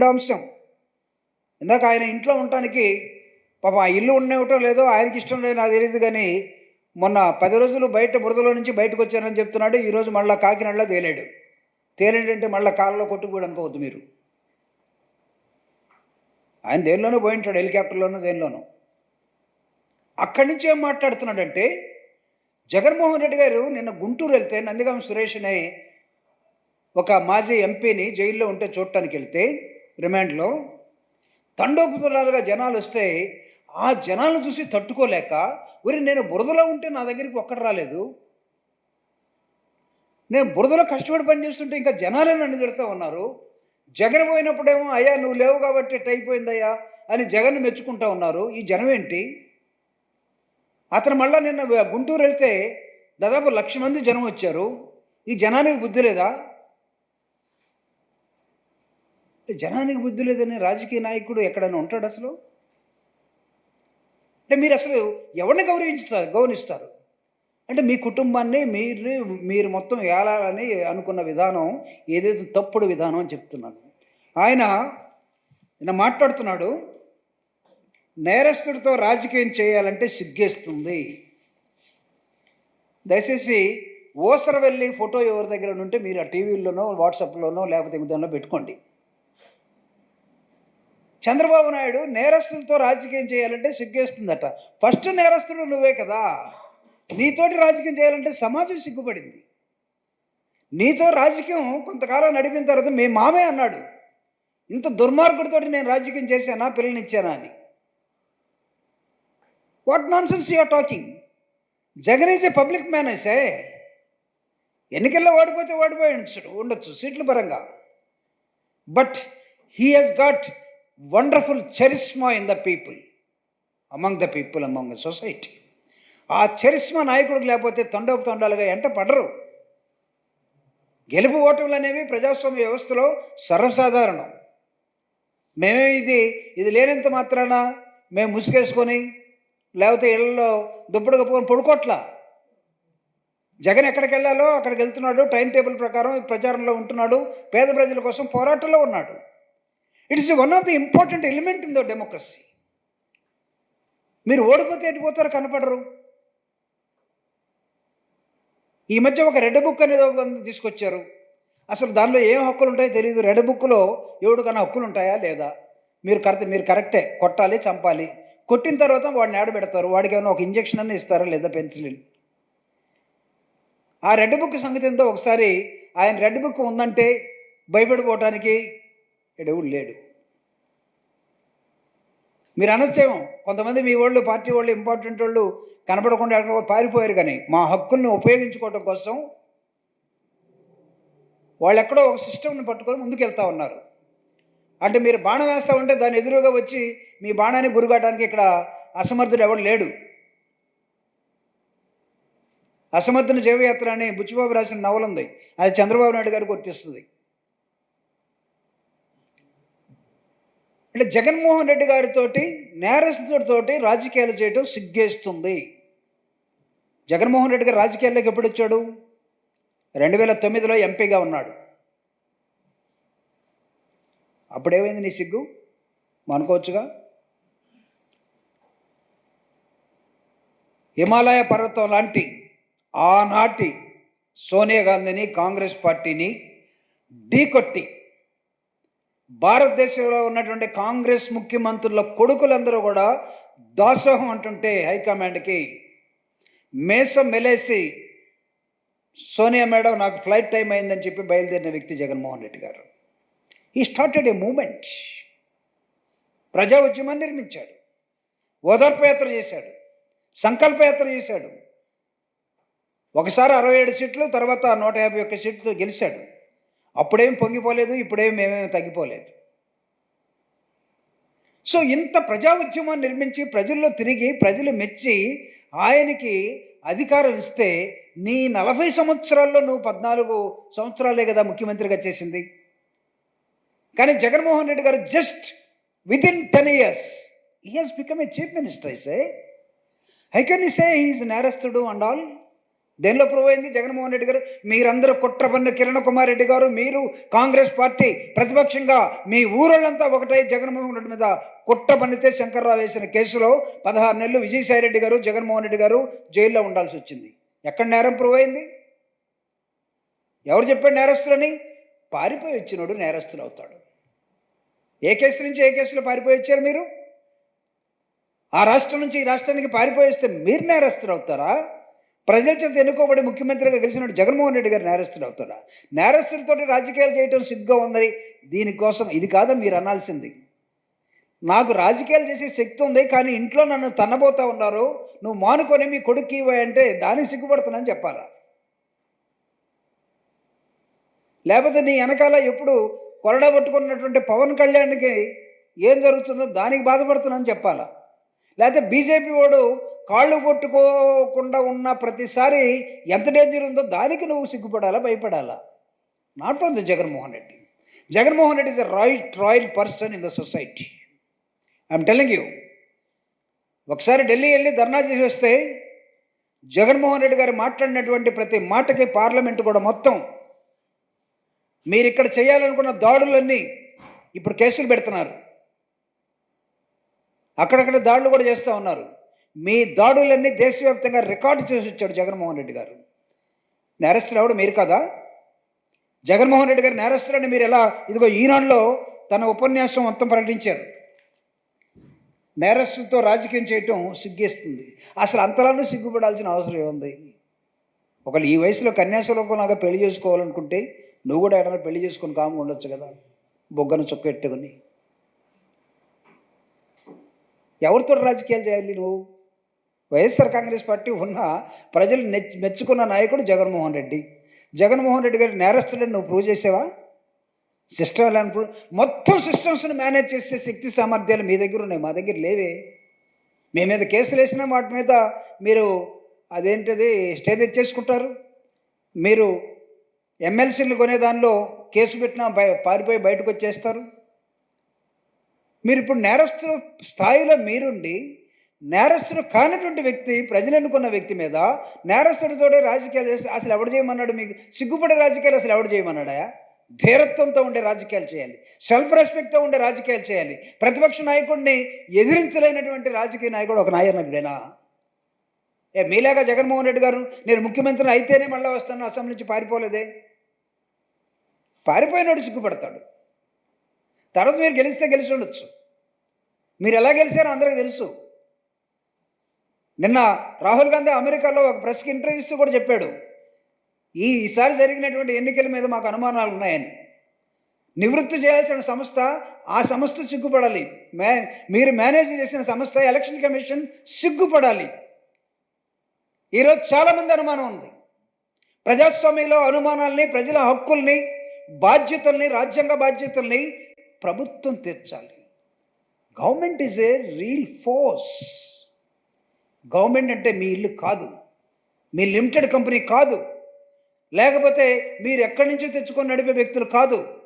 రెండో అంశం. ఇందాక ఆయన ఇంట్లో ఉండటానికి పాప ఆ ఇల్లు ఉండేవటో లేదో ఆయనకి ఇష్టం లేదు నాకు తెలియదు కానీ మొన్న పది రోజులు బయట బురదలో నుంచి బయటకు వచ్చానని చెప్తున్నాడు ఈరోజు మళ్ళీ కాకినాడలో తేలాడు. తేలేడంటే మళ్ళీ కాళ్ళలో కొట్టుకుపోయాడు అనుకోవద్దు మీరు. ఆయన దేనిలోనూ పోయి ఉంటాడు హెలికాప్టర్లోనూ దేనిలోనూ. అక్కడి నుంచి ఏం మాట్లాడుతున్నాడంటే జగన్మోహన్ రెడ్డి గారు నిన్న గుంటూరు వెళ్తే నందిగాం సురేష్ అనే ఒక మాజీ ఎంపీని జైల్లో ఉంటే చూడటానికి వెళ్తే రిమాండ్లో తండోపుతులాలుగా జనాలు వస్తే ఆ జనాలను చూసి తట్టుకోలేక ఒరి నేను బురదలో ఉంటే నా దగ్గరికి ఒక్కడు రాలేదు. నేను బురదలో కష్టపడి పని చేస్తుంటే ఇంకా జనాలే నన్ను తిడుతూ ఉన్నారు. జగన్ పోయినప్పుడేమో అయ్యా నువ్వు లేవు కాబట్టి అయిపోయిందయ్యా అని జగన్ మెచ్చుకుంటా ఉన్నారు. ఈ జనం ఏంటి అతను మళ్ళా నిన్న గుంటూరు వెళ్తే దాదాపు లక్ష మంది జనం వచ్చారు. ఈ జనానికి బుద్ధి లేదా? అంటే జనానికి బుద్ధి లేదని రాజకీయ నాయకుడు ఎక్కడైనా ఉంటాడు అసలు? అంటే మీరు అసలు ఎవరిని గౌరవించుతారు గౌరవిస్తారు? అంటే మీ కుటుంబాన్ని మీరు మీరు మొత్తం ఏలాలని అనుకున్న విధానం ఏదైతే తప్పుడు విధానం అని చెప్తున్నాను ఆయన నిన్న మాట్లాడుతున్నాడు నేరస్తుడితో రాజకీయం చేయాలంటే సిగ్గేస్తుంది. దయచేసి ఓసర వెళ్ళి ఫోటో ఎవరి దగ్గర ఉంటే మీరు ఆ టీవీల్లోనో వాట్సాప్లోనో లేకపోతే విధానంలో పెట్టుకోండి. చంద్రబాబు నాయుడు నేరస్తులతో రాజకీయం చేయాలంటే సిగ్గేస్తుందట. ఫస్ట్ నేరస్తుడు నువ్వే కదా. నీతోటి రాజకీయం చేయాలంటే సమాజం సిగ్గుపడింది. నీతో రాజకీయం కొంతకాలం నడిపిన తర్వాత మీ మామే అన్నాడు. ఇంత దుర్మార్గుడితోటి నేను రాజకీయం చేశానా పిల్లనిచ్చానా అని. What nonsense you're talking Jagan is a public menace ఎన్నికల్లో ఓడిపోతే ఓడిపోయి ఉండొచ్చు సీట్ల పరంగా. But he he's got wonderful charisma in the people among the people among the society ఆ చరిస్మా నాయకుడికి లేకపోతే తండోపు తండాలుగా ఎంట పడరు. గెలుపు ఓటములు అనేవి ప్రజాస్వామ్య వ్యవస్థలో సర్వసాధారణం. మేమే ఇది ఇది లేనంత మాత్రాన మేము ముసుగేసుకొని లేకపోతే ఇళ్ళలో దుప్పటి కప్పుకొని పడుకోట్లా. జగన్ ఎక్కడికి వెళ్ళాలో అక్కడికి వెళ్తున్నాడు టైం టేబుల్ ప్రకారం ప్రచారంలో ఉంటున్నాడు పేద ప్రజల కోసం పోరాటంలో ఉన్నాడు. It's one of the important element in the democracy మీరు ఓడిపోతే ఎటుపోతారు కనపడరు. ఈ మధ్య ఒక రెడ్ బుక్ అనేది ఒక తీసుకొచ్చారు. అసలు దానిలో ఏం హక్కులు ఉంటాయో తెలియదు రెడ్ బుక్లో ఎవడికన్నా హక్కులు ఉంటాయా లేదా? మీరు కరెక్ట్ మీరు కరెక్టే. కొట్టాలి చంపాలి. కొట్టిన తర్వాత వాడిని ఆడబెడతారు వాడికి ఏమైనా ఒక ఇంజక్షన్ అన్న ఇస్తారా లేదా పెన్సిలిన్? ఆ రెడ్ బుక్ సంగతి ఎంతో ఒకసారి ఆయన రెడ్ బుక్ ఉందంటే భయపడిపోవటానికి ఎడవుడు లేడు. మీరు అనొచ్చేమో కొంతమంది మీ వాళ్ళు పార్టీ వాళ్ళు ఇంపార్టెంట్ వాళ్ళు కనపడకుండా ఎక్కడ పారిపోయారు కానీ మా హక్కుల్ని ఉపయోగించుకోవడం కోసం వాళ్ళు ఎక్కడో ఒక సిస్టమ్ని పట్టుకొని ముందుకు వెళ్తా ఉన్నారు. అంటే మీరు బాణం వేస్తూ ఉంటే దాని ఎదురుగా వచ్చి మీ బాణాన్ని గురికాటానికి ఇక్కడ అసమర్థుడు ఎవడు లేడు. అసమర్థుని జీవయాత్ర అని బుచ్చిబాబు రాసిన నవలుంది. అది చంద్రబాబు నాయుడు గారికి గుర్తిస్తుంది అంటే జగన్మోహన్ రెడ్డి గారితోటి నేరస్తుడితోటి రాజకీయాలు చేయటం సిగ్గేస్తుంది. జగన్మోహన్ రెడ్డి గారు రాజకీయాల్లోకి ఎప్పుడు వచ్చాడు? రెండు వేల తొమ్మిదిలో ఎంపీగా ఉన్నాడు. అప్పుడేమైంది నీ సిగ్గు? అనుకోవచ్చుగా? హిమాలయ పర్వతం లాంటి ఆనాటి సోనియా గాంధీని కాంగ్రెస్ పార్టీని ఢీకొట్టి భారతదేశంలో ఉన్నటువంటి కాంగ్రెస్ ముఖ్యమంత్రుల కొడుకులందరూ కూడా దాసోహం అంటుంటే హైకమాండ్కి మేసం మెలేసి సోనియా మేడం నాకు ఫ్లైట్ టైం అయిందని చెప్పి బయలుదేరిన వ్యక్తి జగన్మోహన్ రెడ్డి గారు. ఈ స్టార్టెడ్ ఏ మూమెంట్ ప్రజా ఉద్యమాన్ని నిర్మించాడు. ఓదార్పయాత్ర చేశాడు. సంకల్పయాత్ర చేశాడు. ఒకసారి అరవై ఏడు సీట్లు తర్వాత నూట యాభై ఒక్క సీట్లతో గెలిచాడు. అప్పుడేం పొంగిపోలేదు ఇప్పుడేం మేమేం తగ్గిపోలేదు. సో ఇంత ప్రజా ఉద్యమం నిర్మించి ప్రజల్లో తిరిగి ప్రజలు మెచ్చి ఆయనకి అధికారం ఇస్తే నీ నలభై సంవత్సరాల్లో నువ్వు పద్నాలుగు సంవత్సరాలే కదా ముఖ్యమంత్రిగా చేసింది. కానీ Jaganmohan Reddy garu just with in ten years he has become a chief minister I say I can say he is నేరస్తుడు అండ్ ఆల్ దేనిలో ప్రూవ్ అయింది? జగన్మోహన్ రెడ్డి గారు? మీరందరూ కుట్రపన్ను కిరణ్ కుమార్ రెడ్డి గారు మీరు కాంగ్రెస్ పార్టీ ప్రతిపక్షంగా మీ ఊరోళ్ళంతా ఒకటై జగన్మోహన్ రెడ్డి మీద కుట్ర పన్నితే శంకర్రావు వేసిన కేసులో పదహారు నెలలు విజయసాయి రెడ్డి గారు జగన్మోహన్ రెడ్డి గారు జైల్లో ఉండాల్సి వచ్చింది. ఎక్కడ నేరం ప్రూవ్ అయింది? ఎవరు చెప్పాడు నేరస్తులని? పారిపోయి వచ్చినోడు నేరస్తులు అవుతాడు. ఏ కేసు నుంచి ఏ కేసులో పారిపోయి వచ్చారు మీరు? ఆ రాష్ట్రం నుంచి ఈ రాష్ట్రానికి పారిపోయేస్తే మీరు నేరస్తులు అవుతారా? ప్రజల చేత ఎన్నుకోబడి ముఖ్యమంత్రిగా గెలిచిన జగన్మోహన్ రెడ్డి గారు నేరస్తులు అవుతారా నేరస్తులతోటి రాజకీయాలు చేయటం సిగ్గా ఉంది దీనికోసం ఇది కాదా మీరు అనాల్సింది. నాకు రాజకీయాలు చేసే శక్తి ఉంది కానీ ఇంట్లో నన్ను తన్నబోతా ఉన్నారు. నువ్వు మానుకొని మీ కొడుక్కి అంటే దానికి సిగ్గుపడుతున్నాను చెప్పాలా? లేకపోతే నీ వెనకాల ఎప్పుడు కొరడా పట్టుకున్నటువంటి పవన్ కళ్యాణ్కి ఏం జరుగుతుందో దానికి బాధపడుతున్నాను చెప్పాలా? లేకపోతే బీజేపీ వాడు కాళ్ళు కొట్టుకోకుండా ఉన్న ప్రతిసారి ఎంత డేంజర్ ఉందో దానికి నువ్వు సిగ్గుపడాలా భయపడాలా? Not from the Jaganmohan Reddy Jaganmohan Reddy is a right royal person in the society I'm telling you ఒకసారి ఢిల్లీ వెళ్ళి ధర్నా చేసి వస్తే జగన్మోహన్ రెడ్డి గారు మాట్లాడినటువంటి ప్రతి మాటకి పార్లమెంట్ కూడా మొత్తం. మీరు ఇక్కడ చేయాలనుకున్న దాడులన్నీ ఇప్పుడు కేసులు పెడుతున్నారు. అక్కడక్కడ దాడులు కూడా చేస్తూ ఉన్నారు. మీ దాడులన్నీ దేశవ్యాప్తంగా రికార్డు చేసి వచ్చాడు జగన్మోహన్ రెడ్డి గారు. నేరస్తులు ఎవడు? మీరు కదా? జగన్మోహన్ రెడ్డి గారు నేరస్తులని మీరు ఎలా ఇదిగో ఈనాడులో తన ఉపన్యాసం మొత్తం ప్రకటించారు. నేరస్తులతో రాజకీయం చేయటం సిగ్గేస్తుంది. అసలు అంతలానూ సిగ్గుపడాల్సిన అవసరం ఏముంది? ఒకళ్ళు ఈ వయసులో కన్యాశుల్కంలాగా పెళ్ళి చేసుకోవాలనుకుంటే నువ్వు కూడా ఎడమ పెళ్ళి చేసుకుని కాము ఉండొచ్చు కదా. బొగ్గను చొక్కెట్టుకుని ఎవరితో రాజకీయాలు చేయాలి నువ్వు? వైఎస్ఆర్ కాంగ్రెస్ పార్టీ ఉన్న ప్రజలు నె మెచ్చుకున్న నాయకుడు జగన్మోహన్ రెడ్డి. జగన్మోహన్ రెడ్డి గారి నేరస్తుడని నువ్వు ప్రూవ్ చేసావా? సిస్టమ్ ఎలా ప్రూవ్ మొత్తం సిస్టమ్స్ని మేనేజ్ చేసే శక్తి సామర్థ్యాలు మీ దగ్గర ఉన్నాయి మా దగ్గర లేవే. మీ మీద కేసులు వేసినా వాటి మీద మీరు అదేంటిది స్టే తెచ్చేసుకుంటారు. మీరు ఎమ్మెల్సీలు కొనే దానిలో కేసు పెట్టినా బయ పారిపోయి బయటకు వచ్చేస్తారు. మీరు ఇప్పుడు నేరస్తుల స్థాయిలో మీరుండి నేరస్తుడు కానటువంటి వ్యక్తి ప్రజలు ఎన్నుకున్న వ్యక్తి మీద నేరస్తుడితోడే రాజకీయాలు చేస్తే అసలు ఎవడు చేయమన్నాడు మీకు? సిగ్గుపడే రాజకీయాలు అసలు ఎవడు చేయమన్నాడా? ధీరత్వంతో ఉండే రాజకీయాలు చేయాలి. సెల్ఫ్ రెస్పెక్ట్తో ఉండే రాజకీయాలు చేయాలి. ప్రతిపక్ష నాయకుడిని ఎదిరించలేనటువంటి రాజకీయ నాయకుడు ఒక నాయకుడేనా ఏ మీలాగా జగన్మోహన్ రెడ్డి గారు నేను ముఖ్యమంత్రిని అయితేనే మళ్ళీ వస్తాను అసెంబ్లీ నుంచి పారిపోలేదే? పారిపోయినాడు సిగ్గుపడతాడు. తర్వాత మీరు గెలిస్తే గెలిచి ఉండొచ్చు. మీరు ఎలా గెలిచారో అందరికీ తెలుసు. నిన్న రాహుల్ గాంధీ అమెరికాలో ఒక ప్రెస్కి ఇంటర్వ్యూ ఇస్తూ కూడా చెప్పాడు. ఈ ఈసారి జరిగినటువంటి ఎన్నికల మీద మాకు అనుమానాలు ఉన్నాయని. నివృత్తి చేయాల్సిన సంస్థ ఆ సంస్థ సిగ్గుపడాలి. మే మీరు మేనేజ్ చేసిన సంస్థ ఎలక్షన్ కమిషన్ సిగ్గుపడాలి. ఈరోజు చాలామంది అనుమానం ఉంది. ప్రజాస్వామ్యంలో అనుమానాల్ని ప్రజల హక్కుల్ని బాధ్యతల్ని రాజ్యాంగ బాధ్యతల్ని ప్రభుత్వం తీర్చాలి. Government is a real force government అంటే మీ ఇల్లు కాదు. మీ లిమిటెడ్ కంపెనీ కాదు. లేకపోతే మీరు ఎక్కడి నుంచో తెచ్చుకొని నడిపే వ్యక్తులు కాదు.